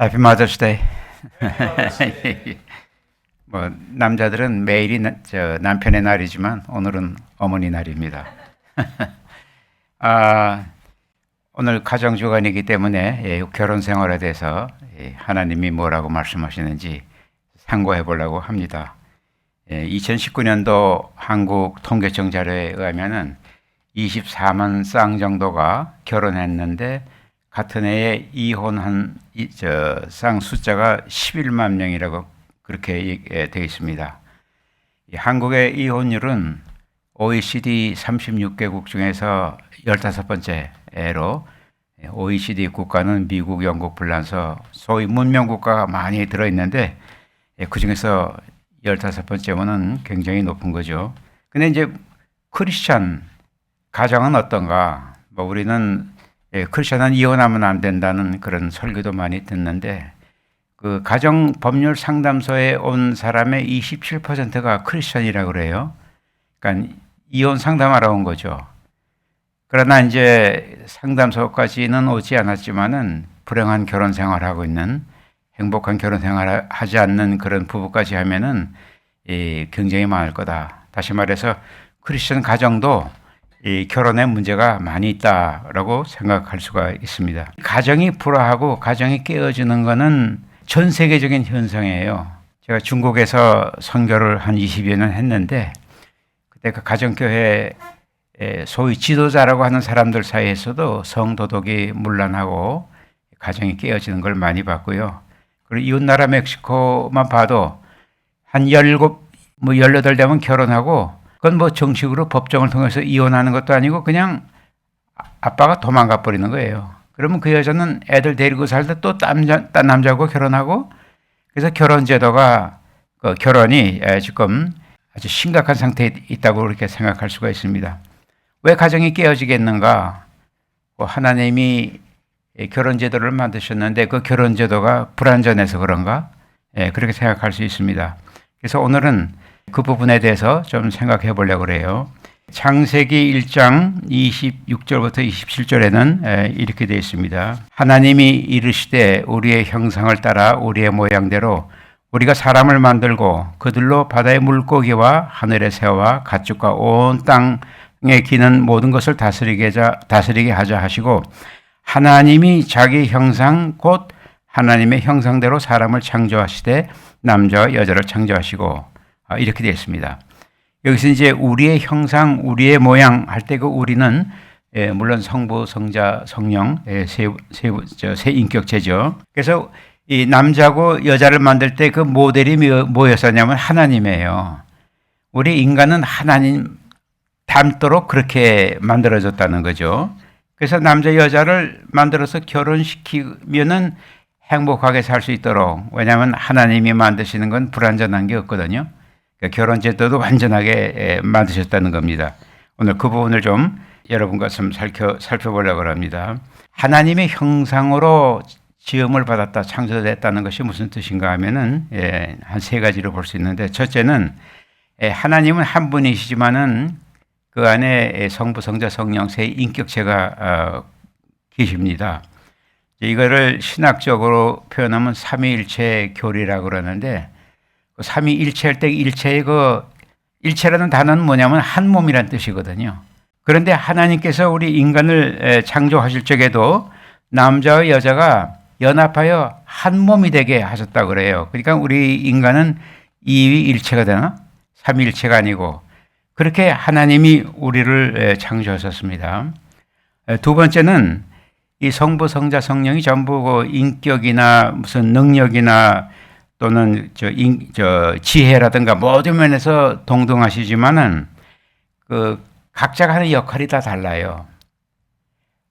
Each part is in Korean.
해피 마더스 데이. 뭐 남자들은 매일이 나- 저 남편의 날이지만 오늘은 어머니 날입니다. 아, 오늘 가정 주간이기 때문에 예, 결혼 생활에 대해서 예, 하나님이 뭐라고 말씀하시는지 상고해 보려고 합니다. 예, 2019년도 한국 통계청 자료에 의하면은 24만 쌍 정도가 결혼했는데 같은 해에 이혼한 이- 저, 쌍 숫자가 11만 명이라고 그렇게 되어 있습니다. 이 한국의 이혼율은 OECD 36개국 중에서 15번째로 OECD 국가는 미국, 영국, 불란서 소위 문명 국가가 많이 들어 있는데 그 중에서 15번째면은 굉장히 높은 거죠. 근데 이제 크리스찬 가정은 어떤가? 뭐 우리는 예, 크리스천은 이혼하면 안 된다는 그런 설교도 많이 듣는데 그 가정 법률 상담소에 온 사람의 27%가 크리스천이라고 그래요. 그러니까 이혼 상담하러 온 거죠. 그러나 이제 상담소까지는 오지 않았지만은 불행한 결혼 생활하고 있는 행복한 결혼 생활 하지 않는 그런 부부까지 하면은 이 굉장히 많을 거다. 다시 말해서 크리스천 가정도 이 결혼에 문제가 많이 있다라고 생각할 수가 있습니다. 가정이 불화하고 가정이 깨어지는 것은 전 세계적인 현상이에요. 제가 중국에서 선교를 한 20여 년 했는데 그때 그 가정교회 소위 지도자라고 하는 사람들 사이에서도 성도덕이 문란하고 가정이 깨어지는 걸 많이 봤고요. 그리고 이웃나라 멕시코만 봐도 한 17, 뭐 18 되면 결혼하고 그건 뭐 정식으로 법정을 통해서 이혼하는 것도 아니고 그냥 아- 아빠가 도망가 버리는 거예요. 그러면 그 여자는 애들 데리고 살다 또 딴 남자하고 결혼하고 그래서 결혼 제도가 그 결혼이 에, 지금 아주 심각한 상태에 있다고 그렇게 생각할 수가 있습니다. 왜 가정이 깨어지겠는가? 뭐 하나님이 이 결혼 제도를 만드셨는데 그 결혼 제도가 불완전해서 그런가? 예, 그렇게 생각할 수 있습니다. 그래서 오늘은 그 부분에 대해서 좀 생각해 보려고 그래요. 창세기 1장 26절부터 27절에는 이렇게 되어 있습니다. 하나님이 이르시되 우리의 형상을 따라 우리의 모양대로 우리가 사람을 만들고 그들로 바다의 물고기와 하늘의 새와 가축과 온 땅에 기는 모든 것을 다스리게 하자, 다스리게 하자 하시고 하나님이 자기 형상 곧 하나님의 형상대로 사람을 창조하시되 남자와 여자를 창조하시고 아, 이렇게 되어 있습니다. 여기서 이제 우리의 형상, 우리의 모양 할 때 그 우리는 예, 물론 성부, 성자, 성령 예, 세, 세, 저, 세 인격체죠. 그래서 이 남자고 여자를 만들 때 그 모델이 뭐- 뭐였었냐면 하나님이에요. 우리 인간은 하나님 닮도록 그렇게 만들어졌다는 거죠. 그래서 남자 여자를 만들어서 결혼시키면은 행복하게 살 수 있도록 왜냐하면 하나님이 만드시는 건 불완전한 게 없거든요. 그러니까 결혼 제도도 완전하게 예, 만드셨다는 겁니다. 오늘 그 부분을 좀 여러분과 좀 살펴 살펴보려고 합니다. 하나님의 형상으로 지음을 받았다, 창조됐다는 것이 무슨 뜻인가 하면은 예, 한 세 가지로 볼 수 있는데 첫째는 예, 하나님은 한 분이시지만은 그 안에 성부, 성자, 성령 세 인격체가 어, 계십니다. 이거를 신학적으로 표현하면 삼위일체 교리라고 그러는데 그 삼위일체할 때 일체의 그 일체라는 단어는 뭐냐면 한 몸이란 뜻이거든요. 그런데 하나님께서 우리 인간을 에, 창조하실 적에도 남자와 여자가 연합하여 한 몸이 되게 하셨다 그래요. 그러니까 우리 인간은 이위일체가 되나? 삼위일체가 아니고 그렇게 하나님이 우리를 에, 창조하셨습니다. 에, 두 번째는 이 성부, 성자, 성령이 전부 그 인격이나 무슨 능력이나 또는 저, 인, 저 지혜라든가 모든 면에서 동등하시지만은 그 각자가 하는 역할이 다 달라요.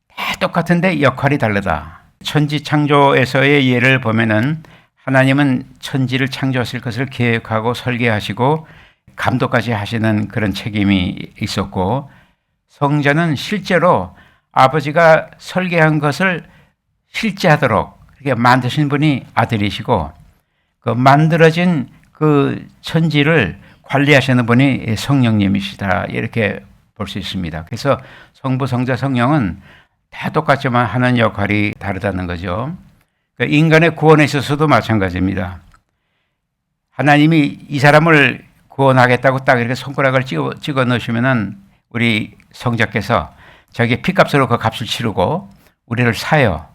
다 똑같은데 역할이 다르다. 천지 창조에서의 예를 보면은 하나님은 천지를 창조하실 것을 계획하고 설계하시고 감독까지 하시는 그런 책임이 있었고 성자는 실제로 아버지가 설계한 것을 실제하도록 이렇게 만드신 분이 아들이시고 그 만들어진 그 천지를 관리하시는 분이 성령님이시다 이렇게 볼 수 있습니다. 그래서 성부, 성자, 성령은 다 똑같지만 하는 역할이 다르다는 거죠. 그 인간의 구원에 있어서도 마찬가지입니다. 하나님이 이 사람을 구원하겠다고 딱 이렇게 손가락을 찍어, 찍어 넣으시면은 우리 성자께서 자기 피값으로 그 값을 치르고 우리를 사요.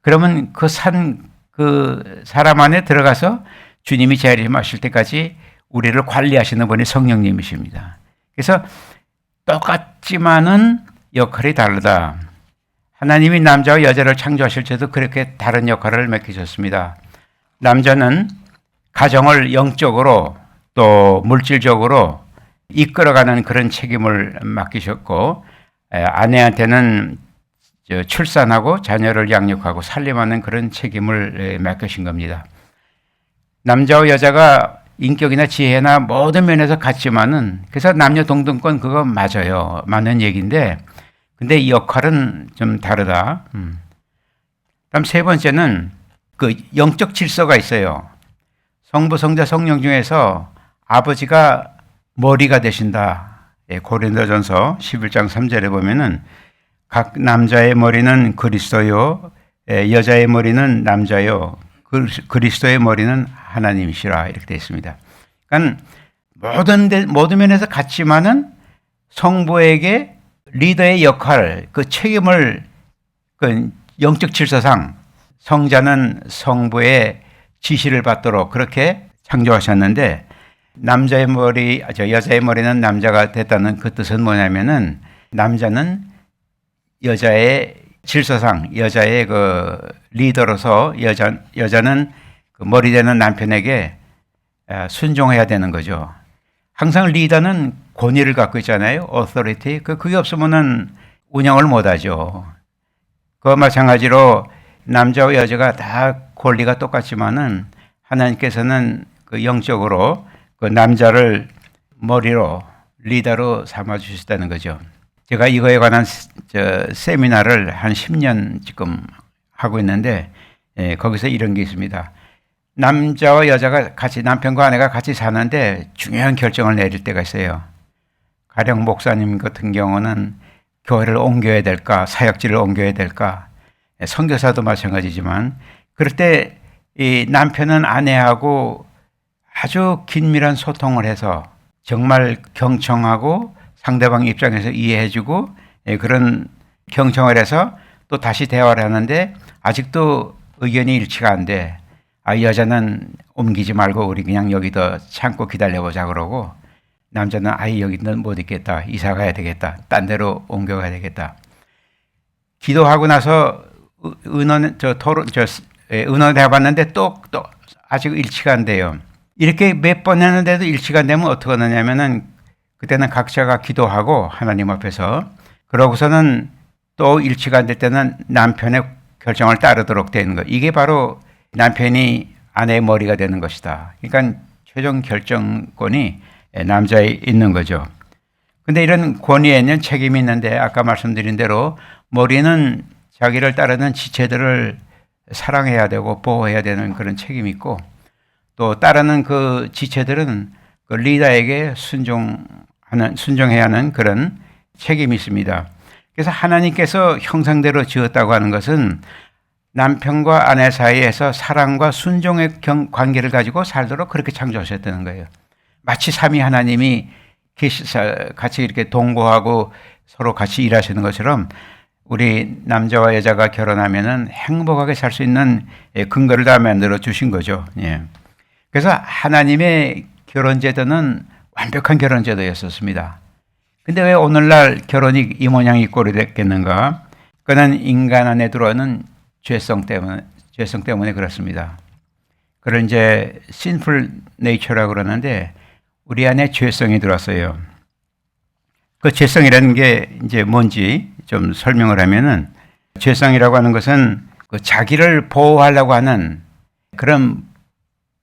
그러면 그 산 그 사람 안에 들어가서 주님이 재림하실 때까지 우리를 관리하시는 분이 성령님이십니다. 그래서 똑같지만은 역할이 다르다. 하나님이 남자와 여자를 창조하실 때도 그렇게 다른 역할을 맡기셨습니다. 남자는 가정을 영적으로 또 물질적으로 이끌어가는 그런 책임을 맡기셨고 에, 아내한테는 저 출산하고 자녀를 양육하고 살림하는 그런 책임을 에, 맡기신 겁니다. 남자와 여자가 인격이나 지혜나 모든 면에서 같지만은 그래서 남녀 동등권 그거 맞아요. 맞는 얘기인데 근데 이 역할은 좀 다르다. 음. 다음 세 번째는 그 영적 질서가 있어요. 성부, 성자, 성령 중에서 아버지가 머리가 되신다. 예, 고린도전서 11장 3절에 보면은 각 남자의 머리는 그리스도요, 예, 여자의 머리는 남자요, 그- 그리스도의 머리는 하나님이시라 이렇게 되어 있습니다. 그러니까 모든 데, 모든 면에서 같지만은 성부에게 리더의 역할, 그 책임을 그 영적 질서상 성자는 성부의 지시를 받도록 그렇게 창조하셨는데 남자의 머리, 여자의 머리는 남자가 됐다는 그 뜻은 뭐냐면은 남자는 여자의 질서상 여자의 그 리더로서 여자 여자는 그 머리 되는 남편에게 아, 순종해야 되는 거죠. 항상 리더는 권위를 갖고 있잖아요. authority. 그 그게 없으면은 운영을 못 하죠. 그와 마찬가지로 남자와 여자가 다 권리가 똑같지만은 하나님께서는 그 영적으로 그 남자를 머리로 리더로 삼아 주셨다는 거죠. 제가 이거에 관한 세미나를 한 10년 지금 하고 있는데 예, 거기서 이런 게 있습니다. 남자와 여자가 같이 남편과 아내가 같이 사는데 중요한 결정을 내릴 때가 있어요. 가령 목사님 같은 경우는 교회를 옮겨야 될까, 사역지를 옮겨야 될까, 예, 선교사도 마찬가지지만 그럴 때 이 남편은 아내하고 아주 긴밀한 소통을 해서 정말 경청하고 상대방 입장에서 이해해주고 예, 그런 경청을 해서 또 다시 대화를 하는데 아직도 의견이 일치가 안 돼. 아, 이 여자는 옮기지 말고 우리 그냥 여기 더 참고 기다려보자 그러고 남자는 아이 여기는 못 있겠다. 이사 가야 되겠다. 딴 데로 옮겨가야 되겠다. 기도하고 나서 의- 의논 저 토론 저 예, 의논을 해봤는데 또 또 아직 일치가 안 돼요. 이렇게 몇 번 했는데도 일치가 안 되면 어떻게 하느냐면은 그때는 각자가 기도하고 하나님 앞에서 그러고서는 또 일치가 안 될 때는 남편의 결정을 따르도록 되는 거. 이게 바로 남편이 아내의 머리가 되는 것이다. 그러니까 최종 결정권이 남자에 있는 거죠. 근데 이런 권위에는 책임이 있는데 아까 말씀드린 대로 머리는 자기를 따르는 지체들을 사랑해야 되고 보호해야 되는 그런 책임이 있고 또 따르는 그 지체들은 그 리더에게 순종 하는 순종해야 하는 그런 책임이 있습니다. 그래서 하나님께서 형상대로 지었다고 하는 것은 남편과 아내 사이에서 사랑과 순종의 경- 관계를 가지고 살도록 그렇게 창조하셨다는 거예요. 마치 삼위 하나님이 같이 이렇게 동거하고 서로 같이 일하시는 것처럼 우리 남자와 여자가 결혼하면은 행복하게 살 수 있는 예, 근거를 다 만들어 주신 거죠. 예. 그래서 하나님의 결혼 제도는 완벽한 결혼 제도였었습니다. 근데 왜 오늘날 결혼이 이 모양 이 꼴이 됐겠는가? 그는 인간 안에 들어오는 죄성 때문에 죄성 때문에 그렇습니다. 그걸 이제 sinful nature라고 그러는데 우리 안에 죄성이 들어왔어요. 그 죄성이라는 게 이제 뭔지 좀 설명을 하면은 죄성이라고 하는 것은 그 자기를 보호하려고 하는 그런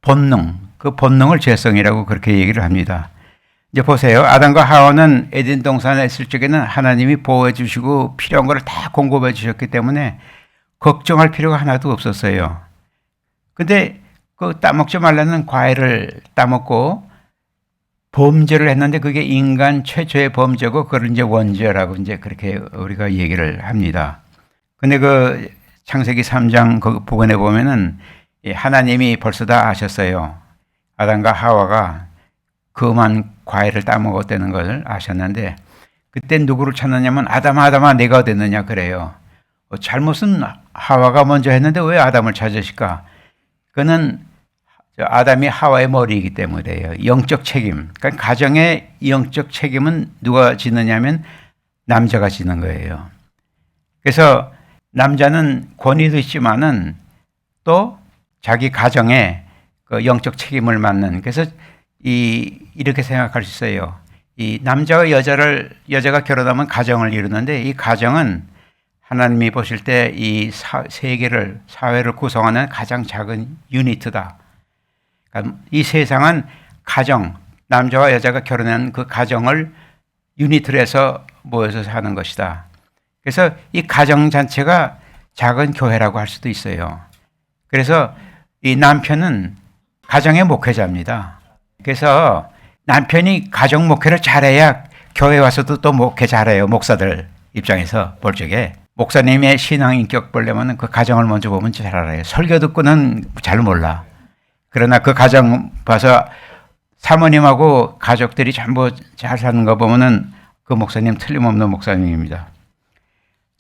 본능, 그 본능을 죄성이라고 그렇게 얘기를 합니다. 이제 보세요. 아담과 하와는 에덴 동산에 있을 적에는 하나님이 보호해 주시고 필요한 것을 다 공급해 주셨기 때문에 걱정할 필요가 하나도 없었어요. 근데 그 따먹지 말라는 과일을 따먹고 범죄를 했는데 그게 인간 최초의 범죄고 그걸 이제 원죄라고 이제 그렇게 우리가 얘기를 합니다. 근데 그 창세기 3장 그 부분에 보면은 이 하나님이 벌써 다 아셨어요. 아담과 하와가 그만 과일을 따먹었다는 것을 아셨는데 그때 누구를 찾느냐면 아담아 아담아 내가 됐느냐 그래요. 어, 잘못은 하와가 먼저 했는데 왜 아담을 찾으실까? 그는 저 아담이 하와의 머리이기 때문이에요. 영적 책임. 그러니까 가정의 영적 책임은 누가 지느냐면 남자가 지는 거예요. 그래서 남자는 권위도 있지만은 또 자기 가정에 그 영적 책임을 맡는 그래서 이 이렇게 생각할 수 있어요. 이 남자와 여자를 여자가 결혼하면 가정을 이루는데 이 가정은 하나님이 보실 때 이 세계를 사회를 구성하는 가장 작은 유니트다. 그러니까 이 세상은 가정 남자와 여자가 결혼한 그 가정을 유니트로 해서 모여서 사는 것이다. 그래서 이 가정 자체가 작은 교회라고 할 수도 있어요. 그래서 이 남편은 가정의 목회자입니다. 그래서 남편이 가정 목회를 잘해야 교회 와서도 또 목회 잘해요. 목사들 입장에서 볼 적에. 목사님의 신앙 인격 보려면 그 가정을 먼저 보면 잘 알아요. 설교 듣고는 잘 몰라. 그러나 그 가정 봐서 사모님하고 가족들이 전부 잘 사는 거 보면은 그 목사님 틀림없는 목사님입니다.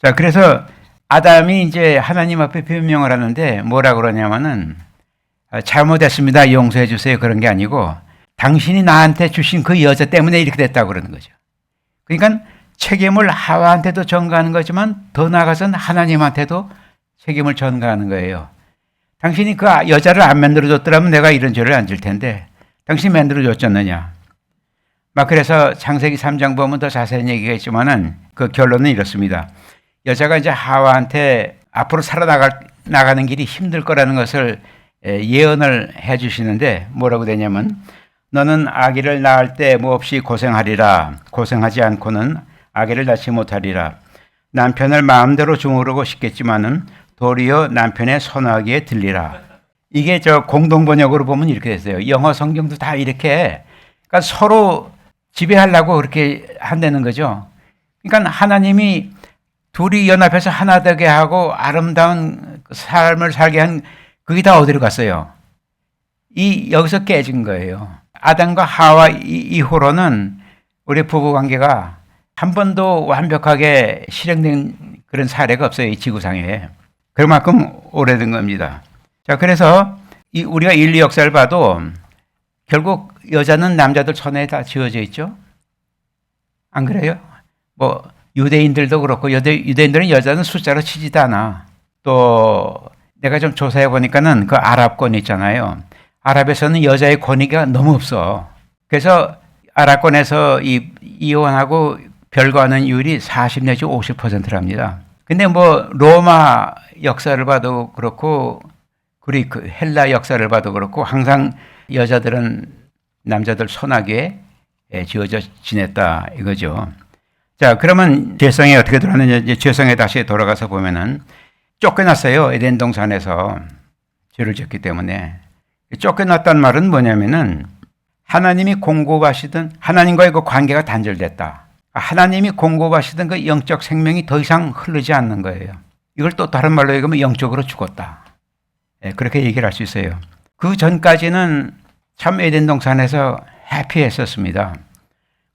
자, 그래서 아담이 이제 하나님 앞에 변명을 하는데 뭐라 그러냐면은 아, 잘못했습니다. 용서해 주세요. 그런 게 아니고 당신이 나한테 주신 그 여자 때문에 이렇게 됐다고 그러는 거죠. 그러니까 책임을 하와한테도 전가하는 거지만 더 나아가서는 하나님한테도 책임을 전가하는 거예요. 당신이 그 여자를 안 만들어줬더라면 내가 이런 죄를 안 질 텐데 당신이 만들어줬잖느냐. 막 그래서 창세기 3장 보면 더 자세한 얘기가 있지만은 그 결론은 이렇습니다. 여자가 이제 하와한테 앞으로 살아나갈 나가는 길이 힘들 거라는 것을 예언을 해 주시는데 뭐라고 되냐면 너는 아기를 낳을 때 몹시 고생하리라? 고생하지 않고는 아기를 낳지 못하리라. 남편을 마음대로 주무르고 싶겠지만은 도리어 남편의 선하기에 들리라. 이게 저 공동 번역으로 보면 이렇게 됐어요. 영어 성경도 다 이렇게 그러니까 서로 지배하려고 그렇게 한다는 거죠. 그러니까 하나님이 둘이 연합해서 하나 되게 하고 아름다운 삶을 살게 한 그게 다 어디로 갔어요? 이 여기서 깨진 거예요. 아담과 하와 이후로는 우리 부부 관계가 한 번도 완벽하게 실행된 그런 사례가 없어요. 이 지구상에. 그만큼 오래된 겁니다. 자, 그래서 이 우리가 인류 역사를 봐도 결국 여자는 남자들 손에 다 지어져 있죠. 안 그래요? 뭐 유대인들도 그렇고 유대, 유대인들은 여자는 숫자로 치지도 않아. 또 내가 좀 조사해 보니까는 그 아랍권 있잖아요. 아랍에서는 여자의 권위가 너무 없어. 그래서 아랍권에서 이, 이혼하고 별거하는 율이 40 내지 50%랍니다. 근데 뭐 로마 역사를 봐도 그렇고 그리크 헬라 역사를 봐도 그렇고 항상 여자들은 남자들 손아귀에 지어져 지냈다 이거죠. 자, 그러면 죄성이 어떻게 이제 죄성에 다시 돌아가서 보면은 쫓겨났어요. 에덴 동산에서 죄를 지었기 때문에. 쫓겨났단 말은 뭐냐면은 하나님이 공급하시던 하나님과의 그 관계가 단절됐다. 하나님이 공급하시던 그 영적 생명이 더 이상 흐르지 않는 거예요. 이걸 또 다른 말로 얘기하면 영적으로 죽었다. 네, 그렇게 얘기를 할 수 있어요. 그 전까지는 참 에덴 동산에서 해피했었습니다.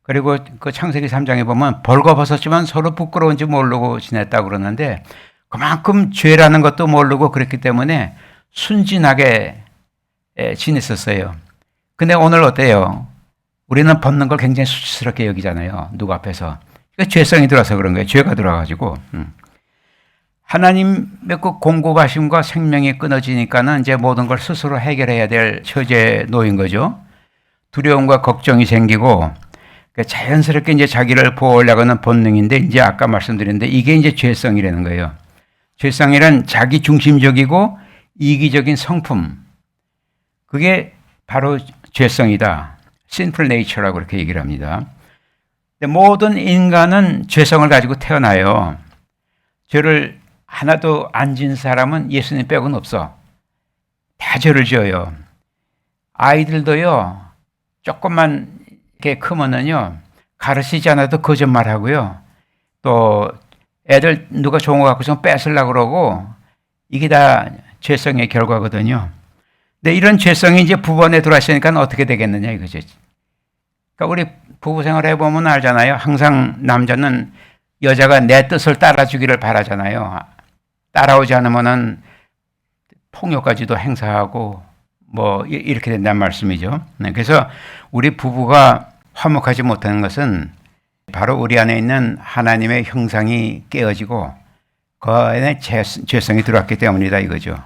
그리고 그 창세기 3장에 보면 벌거벗었지만 서로 부끄러운지 모르고 지냈다고 그러는데 그만큼 죄라는 것도 모르고 그랬기 때문에 순진하게 지냈었어요. 근데 오늘 어때요? 우리는 벗는 걸 굉장히 수치스럽게 여기잖아요. 누구 앞에서. 그 죄성이 들어서 그런 거예요. 죄가 들어가지고. 음. 하나님의 그 공급하심과 생명이 끊어지니까는 이제 모든 걸 스스로 해결해야 될 처지에 놓인 거죠. 두려움과 걱정이 생기고 그러니까 자연스럽게 이제 자기를 보호하려고 하는 본능인데 이제 아까 말씀드렸는데 이게 이제 죄성이라는 거예요. 죄성이란 자기 중심적이고 이기적인 성품. 그게 바로 죄성이다. sinful nature라고 그렇게 얘기를 합니다. 모든 인간은 죄성을 가지고 태어나요. 죄를 하나도 안 진 사람은 예수님 빼고는 없어. 다 죄를 지어요. 아이들도요, 조금만 이렇게 크면은요, 가르치지 않아도 거짓말 하고요. 또 애들 누가 좋은 거 갖고 좀 뺏으려고 그러고 이게 다 죄성의 결과거든요. 근데 이런 죄성이 이제 부부 안에 들어왔으니까 어떻게 되겠느냐 이거죠. 그러니까 우리 부부 생활 해보면 알잖아요. 항상 남자는 여자가 내 뜻을 따라주기를 바라잖아요. 따라오지 않으면은 폭력까지도 행사하고 뭐 이- 이렇게 된다는 말씀이죠. 네, 그래서 우리 부부가 화목하지 못하는 것은 바로 우리 안에 있는 하나님의 형상이 깨어지고 그 안에 죄, 죄성이 들어왔기 때문이다 이거죠.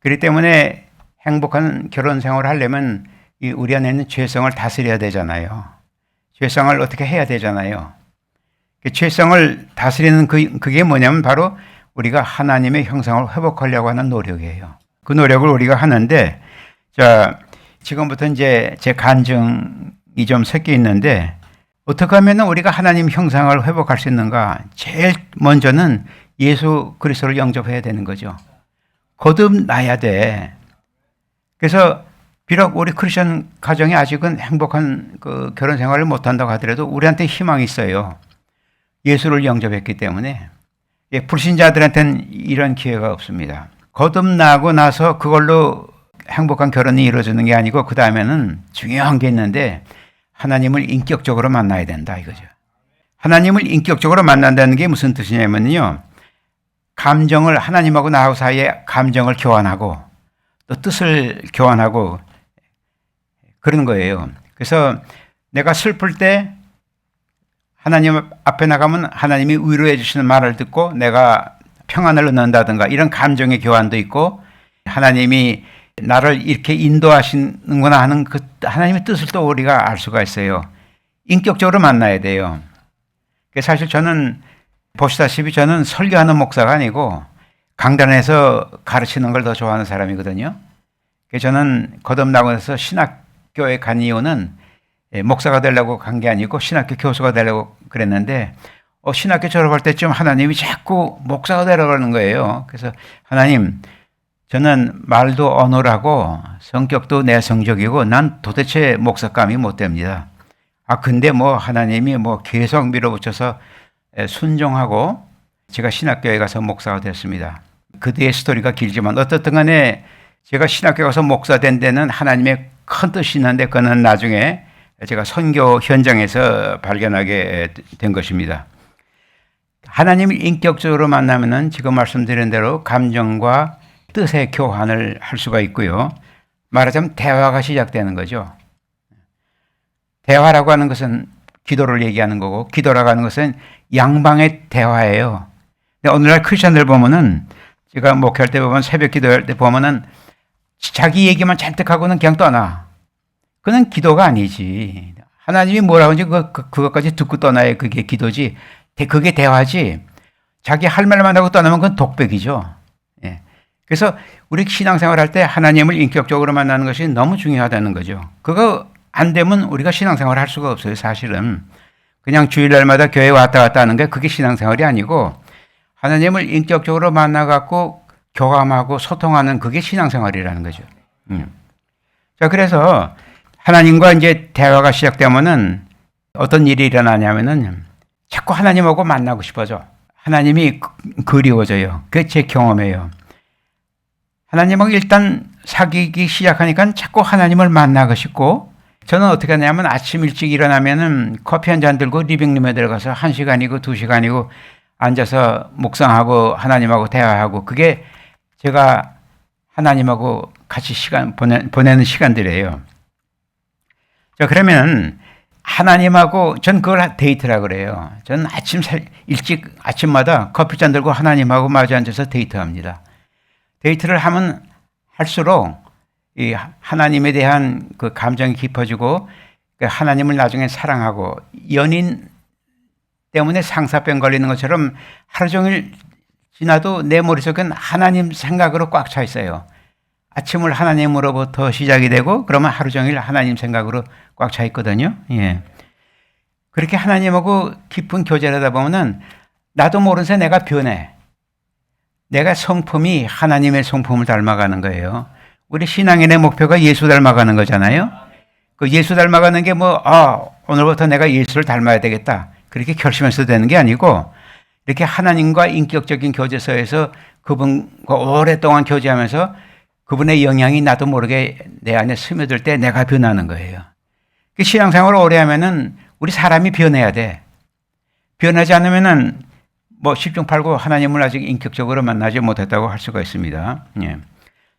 그렇기 때문에 행복한 결혼 생활을 하려면 이 우리 안에 있는 죄성을 다스려야 되잖아요. 죄성을 어떻게 해야 되잖아요. 그 죄성을 다스리는 그, 그게 뭐냐면 바로 우리가 하나님의 형상을 회복하려고 하는 노력이에요. 그 노력을 우리가 하는데, 자, 지금부터 이제 제 간증이 좀 섞여 있는데, 어떻게 하면 우리가 하나님 형상을 회복할 수 있는가? 제일 먼저는 예수 그리스도를 영접해야 되는 거죠. 거듭나야 돼. 그래서 비록 우리 크리스천 가정이 아직은 행복한 그 결혼 생활을 못 한다고 하더라도 우리한테 희망이 있어요. 예수를 영접했기 때문에 예, 불신자들한테는 이런 기회가 없습니다. 거듭나고 나서 그걸로 행복한 결혼이 이루어지는 게 아니고 그 다음에는 중요한 게 있는데 하나님을 인격적으로 만나야 된다 이거죠. 하나님을 인격적으로 만난다는 게 무슨 뜻이냐면요. 감정을 하나님하고 나하고 사이에 감정을 교환하고 또 뜻을 교환하고 그런 거예요. 그래서 내가 슬플 때 하나님 앞에 나가면 하나님이 위로해 주시는 말을 듣고 내가 평안을 얻는다든가 이런 감정의 교환도 있고 하나님이 나를 이렇게 인도하시는구나 하는 그 하나님의 뜻을 또 우리가 알 수가 있어요. 인격적으로 만나야 돼요. 사실 저는 보시다시피 저는 설교하는 목사가 아니고 강단에서 가르치는 걸 더 좋아하는 사람이거든요. 저는 거듭나고 나서 신학교에 간 이유는 예, 목사가 되려고 간 게 아니고 신학교 교수가 되려고 그랬는데 어, 신학교 졸업할 때쯤 하나님이 자꾸 목사가 되라고 그러는 거예요. 그래서 하나님 저는 말도 어눌하고 성격도 내성적이고 난 도대체 목사감이 못 됩니다. 아 근데 뭐 하나님이 뭐 계속 밀어붙여서 에, 순종하고 제가 신학교에 가서 목사가 됐습니다. 그 뒤에 스토리가 길지만 어떻든 간에 제가 신학교 가서 목사 된 데는 하나님의 큰 뜻이 있는데 그는 나중에 제가 선교 현장에서 발견하게 된 것입니다. 하나님을 인격적으로 만나면은 지금 말씀드린 대로 감정과 뜻의 교환을 할 수가 있고요. 말하자면 대화가 시작되는 거죠. 대화라고 하는 것은 기도를 얘기하는 거고 기도라고 하는 것은 양방의 대화예요. 근데 오늘날 크리스천들 보면은 제가 목회할 때 보면 새벽 기도할 때 보면은 자기 얘기만 잔뜩 하고는 그냥 떠나. 그는 기도가 아니지. 하나님이 뭐라고 하는지 그, 그, 그것까지 듣고 떠나야 그게 기도지. 대- 그게 대화지. 자기 할 말만 하고 떠나면 그건 독백이죠. 예. 그래서 우리 신앙생활 할 때 하나님을 인격적으로 만나는 것이 너무 중요하다는 거죠. 그거 안 되면 우리가 신앙생활 할 수가 없어요, 사실은. 그냥 주일날마다 교회 왔다 갔다 하는 게 그게 신앙생활이 아니고 하나님을 인격적으로 만나갖고 교감하고 소통하는 그게 신앙생활이라는 거죠. 음. 자, 그래서 하나님과 이제 대화가 시작되면은 어떤 일이 일어나냐면은 자꾸 하나님하고 만나고 싶어져. 하나님이 그- 그리워져요. 그게 제 경험이에요. 하나님하고 일단 사귀기 시작하니까 자꾸 하나님을 만나고 싶고 저는 어떻게 하냐면 아침 일찍 일어나면은 커피 한 잔 들고 리빙룸에 들어가서 한 시간이고 두 시간이고 앉아서 묵상하고 하나님하고 대화하고 그게 제가 하나님하고 같이 시간 보내, 보내는 시간들이에요. 자, 그러면 하나님하고 전 그걸 데이트라 그래요. 저는 아침 살- 일찍 아침마다 커피 잔 들고 하나님하고 마주 앉아서 데이트합니다. 데이트를 하면 할수록 이 하나님에 대한 그 감정이 깊어지고 그 하나님을 나중에 사랑하고 연인 때문에 상사병 걸리는 것처럼 하루 종일 지나도 내 머릿속엔 하나님 생각으로 꽉 차 있어요. 아침을 하나님으로부터 시작이 되고 그러면 하루 종일 하나님 생각으로 꽉 차 있거든요. 예. 그렇게 하나님하고 깊은 교제를 하다 보면은 나도 모르는 새 내가 변해. 내가 성품이 하나님의 성품을 닮아가는 거예요. 우리 신앙인의 목표가 예수 닮아가는 거잖아요. 그 예수 닮아가는 게 뭐, 아, 오늘부터 내가 예수를 닮아야 되겠다. 그렇게 결심해서 되는 게 아니고, 이렇게 하나님과 인격적인 교제서에서 그분과 오랫동안 교제하면서 그분의 영향이 나도 모르게 내 안에 스며들 때 내가 변하는 거예요. 그 신앙생활을 오래 하면은 우리 사람이 변해야 돼. 변하지 않으면은 뭐 10중 8구 하나님을 아직 인격적으로 만나지 못했다고 할 수가 있습니다. 예.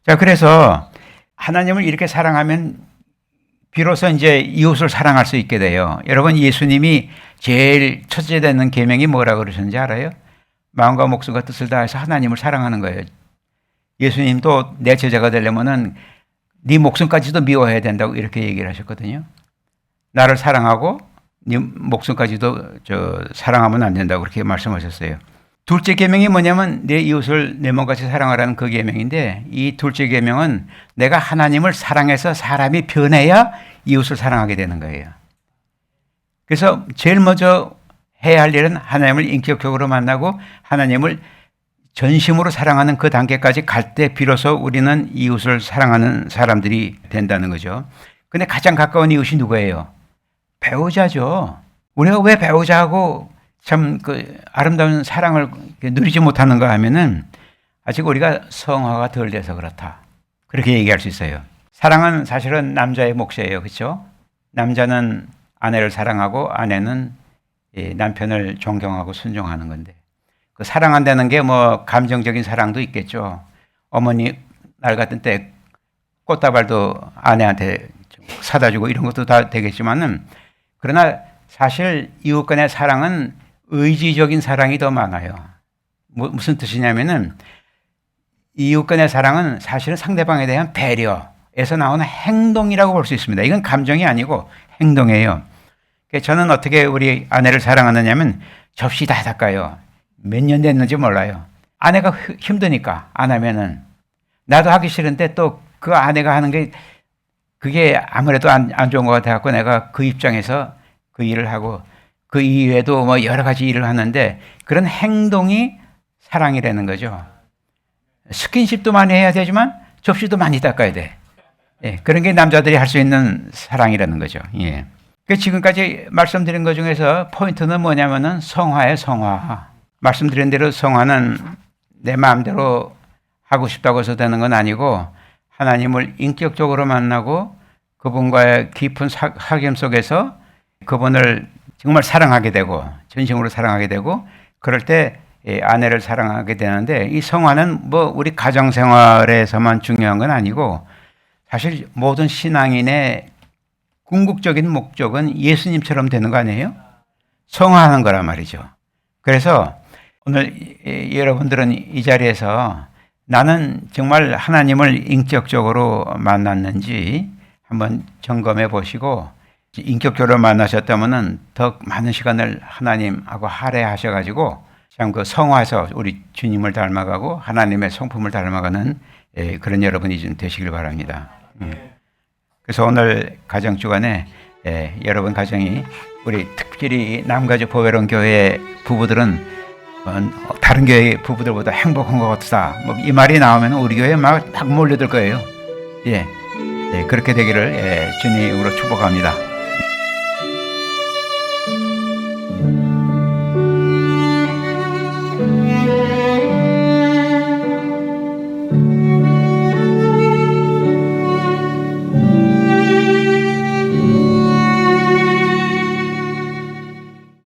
자, 그래서 하나님을 이렇게 사랑하면 비로소 이제 이웃을 사랑할 수 있게 돼요. 여러분 예수님이 제일 첫째 되는 계명이 뭐라 그러셨는지 알아요? 마음과 목숨과 뜻을 다해서 하나님을 사랑하는 거예요. 예수님도 내 제자가 되려면은 네 목숨까지도 미워해야 된다고 이렇게 얘기를 하셨거든요. 나를 사랑하고 네 목숨까지도 저 사랑하면 안 된다고 그렇게 말씀하셨어요. 둘째 계명이 뭐냐면 내 이웃을 내 몸같이 사랑하라는 그 계명인데 이 둘째 계명은 내가 하나님을 사랑해서 사람이 변해야 이웃을 사랑하게 되는 거예요. 그래서 제일 먼저 해야 할 일은 하나님을 인격적으로 만나고 하나님을 전심으로 사랑하는 그 단계까지 갈 때 비로소 우리는 이웃을 사랑하는 사람들이 된다는 거죠. 근데 가장 가까운 이웃이 누구예요? 배우자죠. 우리가 왜 배우자하고 참 그 아름다운 사랑을 누리지 못하는가 하면은 아직 우리가 성화가 덜 돼서 그렇다. 그렇게 얘기할 수 있어요. 사랑은 사실은 남자의 몫이에요. 그렇죠? 남자는 아내를 사랑하고 아내는 이 남편을 존경하고 순종하는 건데 그 사랑한다는 게 뭐 감정적인 사랑도 있겠죠. 어머니 날 같은 때 꽃다발도 아내한테 좀 사다 주고 이런 것도 다 되겠지만은 그러나 사실 이웃 간의 사랑은 의지적인 사랑이 더 많아요. 뭐, 무슨 뜻이냐면은 이웃 간의 사랑은 사실은 상대방에 대한 배려에서 나오는 행동이라고 볼 수 있습니다. 이건 감정이 아니고 행동이에요. 그래서 저는 어떻게 우리 아내를 사랑하느냐면 접시 다 닦아요. 몇 년 됐는지 몰라요. 아내가 히- 힘드니까 안 하면은 나도 하기 싫은데 또 그 아내가 하는 게 그게 아무래도 안, 안 좋은 것 같아갖고 내가 그 입장에서 그 일을 하고 그 이외에도 뭐 여러 가지 일을 하는데 그런 행동이 사랑이라는 거죠. 스킨십도 많이 해야 되지만 접시도 많이 닦아야 돼. 예, 그런 게 남자들이 할 수 있는 사랑이라는 거죠. 예. 그 지금까지 말씀드린 것 중에서 포인트는 뭐냐면은 성화의 성화. 말씀드린 대로 성화는 내 마음대로 하고 싶다고 해서 되는 건 아니고 하나님을 인격적으로 만나고 그분과의 깊은 사- 사귐 속에서 그분을 정말 사랑하게 되고 전심으로 사랑하게 되고 그럴 때이 아내를 사랑하게 되는데 이 성화는 뭐 우리 가정 생활에서만 중요한 건 아니고 사실 모든 신앙인의 궁극적인 목적은 예수님처럼 되는 거 아니에요? 성화하는 거란 말이죠. 그래서 오늘 이- 여러분들은 이 자리에서 나는 정말 하나님을 인격적으로 만났는지 한번 점검해 보시고 인격적으로 만나셨다면은 더 많은 시간을 하나님하고 할애하셔가지고 참 그 성화해서 우리 주님을 닮아가고 하나님의 성품을 닮아가는 예, 그런 여러분이 좀 되시길 바랍니다. 음. 그래서 오늘 가정 주간에 예, 여러분 가정이 우리 특별히 남가족 보배론 교회 부부들은 어, 다른 교회 부부들보다 행복한 것 같다. 뭐 이 말이 나오면 우리 교회 막, 막 몰려들 거예요. 예, 예, 그렇게 되기를 예, 주님으로 축복합니다.